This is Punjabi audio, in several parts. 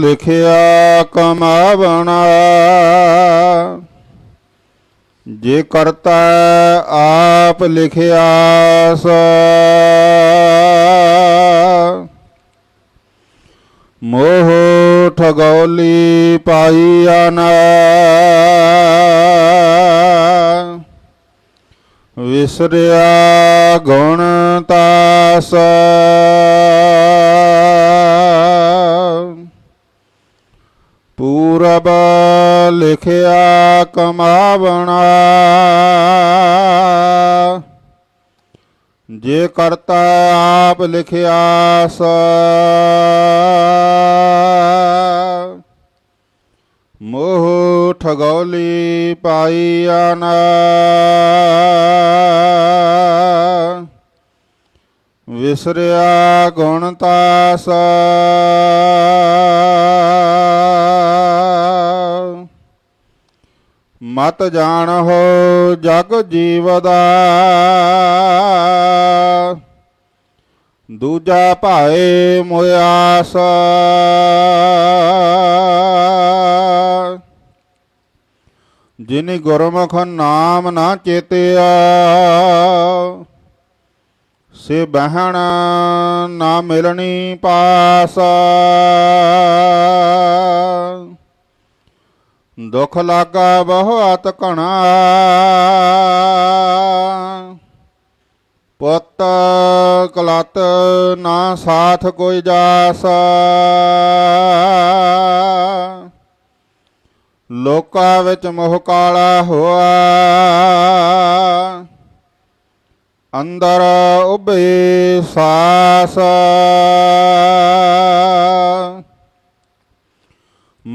ਲਿਖਿਆ ਕਮਾਵਣਾ। ਜੇ ਕਰਤਾ ਆਪ ਲਿਖਿਆ ਸੋ। ਮੋਹ ਠਗੌਲੀ ਪਾਈ ਨਾ ਵਿਸਰਿਆ ਗੁਣ ਤਾਸ। ਪੂਰਬ ਲਿਖਿਆ ਕਮਾਵਣਾ। ਜੇ ਕਰਤਾ ਆਪ ਲਿਖਿਆ ਸ। ਮੋਹ ਠਗੌਲੀ ਪਾਈਆ ਨਾ ਵਿਸਰਿਆ ਗੁਣ ਤਾਸ। ਮਤ ਜਾਣਹੁ ਜਗ ਜੀਵ ਦਾ ਦੂਜਾ ਭਾਏ ਮੁਆਸ ਜਿਨ ਗੁਰਮੁਖ ਨਾਮ ਨਾ ਚੇਤਿਆ, ਸੇ ਬਹਿਣ ਨਾ ਮਿਲਣੀ ਪਾਸ। ਦੁਖ ਲਾਗਾ ਬਹੁਤ ਘਣਾ। ਪੁੱਤ ਕਲਤ ਨਾ ਸਾਥ ਕੋਈ ਜਾਸ। ਲੋਕਾਂ ਵਿੱਚ ਮੋਹ ਕਾਲਾ ਹੋਆ। ਅੰਦਰ ਉਭੇ ਸਾਸ।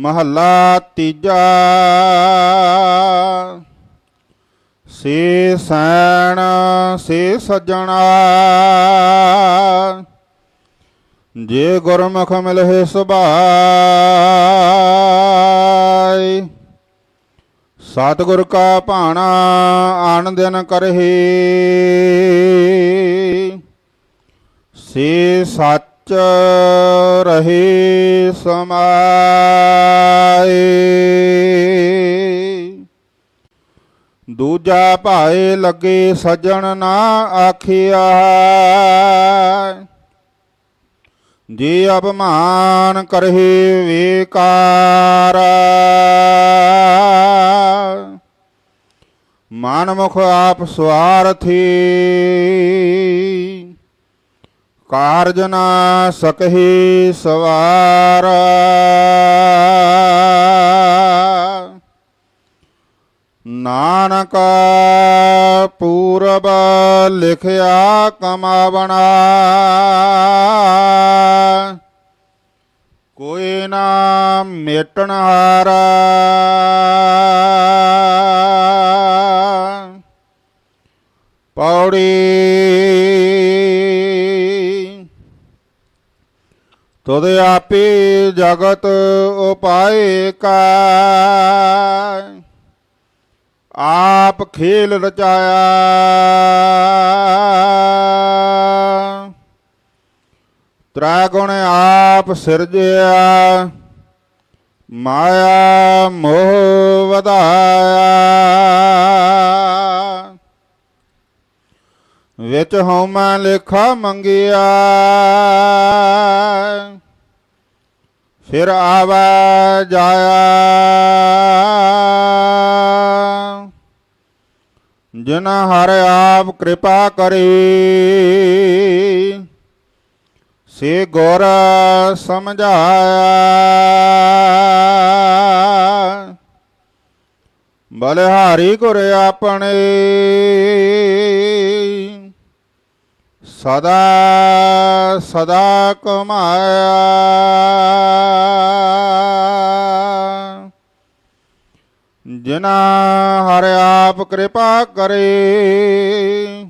ਮਹੱਲਾ ਤੀਜਾ। ਸੇ ਸੈਣ, ਸੇ ਸੱਜਣਾ। ਜੇ ਗੁਰਮੁਖ ਮਿਲਹਿ ਸੁਭਾਈ ਸਤਿਗੁਰ ਕਾ ਭਾਣਾ ਆਨ ਦਿਨ ਕਰਹੀ। ਸੇ ਸੱਚ ਰਹੇ ਸਮਾਏ ਦੂਜਾ ਭਾਏ ਲੱਗੇ ਸਜਣ ਨਾ ਆਖਿਆ ਜੇ ਅਪਮਾਨ ਕਰਹਿ ਵਿਕਾਰ ਮਨ ਮੁਖ ਆਪ ਸਵਾਰਥੀ ਕਾਰਜ ਨਾ ਸਕਹੀ ਸਵਾਰ। ਨਾਨਕ ਪੂਰਬ ਲਿਖਿਆ ਕਮਾਵਣਾ। ਕੋਈ ਨਾ ਮੇਟਣ ਹਾਰਾ। ਪੌੜੀ ਤੁਧ ਆਪੇ ਜਗਤ ਉਪਾਏ ਕਾ ਆਪ ਖੇਲ ਰਚਾਇਆ। ਤ੍ਰੈ ਗੁਣ ਆਪ ਸਿਰਜਿਆ। ਮਾਇਆ ਮੋਹ ਵਧਾਇਆ। ਵਿੱਚ ਹਉਮੈ ਲੇਖਾ ਮੰਗਿਆ। ਫਿਰ ਆਵਾ ਜਾਇਆ। ਜਿਨ ਹਰ ਆਪ ਕਿਰਪਾ ਕਰੇ, ਸੇ ਗੁਰ ਸਮਝਾਇਆ। ਬਲਿਹਾਰੀ ਗੁਰ ਆਪਣੇ ਸਦਾ ਸਦਾ ਕਮਾਇਆ। ਜਿਨਾ ਹਰ ਆਪ ਕਿਰਪਾ ਕਰੇ,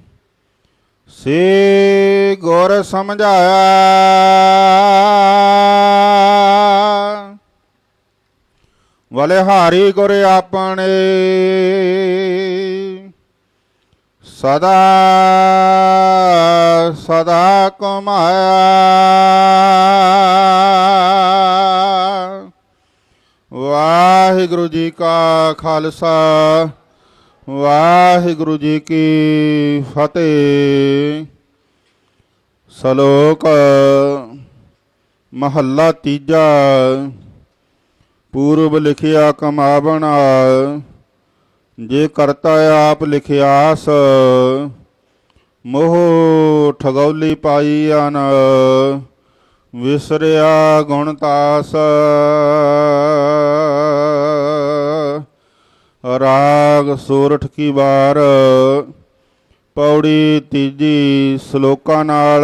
ਸੇ ਗੁਰ ਸਮਝਾਇਆ। ਵਲੇ ਹਾਰੀ ਗੁਰ ਆਪਣੇ ਸਦਾ ਸਦਾ ਕਮਾਇਆ। ਵਾਹਿਗੁਰੂ ਜੀ ਕਾ ਖਾਲਸਾ, ਵਾਹਿਗੁਰੂ ਜੀ ਕੀ ਫਤਿਹ। ਸ਼ਲੋਕ ਮਹੱਲਾ ਤੀਜਾ, ਪੂਰਬ ਲਿਖਿਆ ਕਮਾਵਣਾ। ਜੇ ਕਰਤਾ ਆਪ ਲਿਖਿਆਸ, ਮੋਹ ਠਗੌਲੀ ਪਾਈ ਅਨ, ਵਿਸਰਿਆ ਗੁਣ ਤਾਸ। ਰਾਗ ਸੋਰਠ ਕੀ ਵਾਰ, ਪੌੜੀ ਤੀਜੀ ਸ਼ਲੋਕਾਂ ਨਾਲ।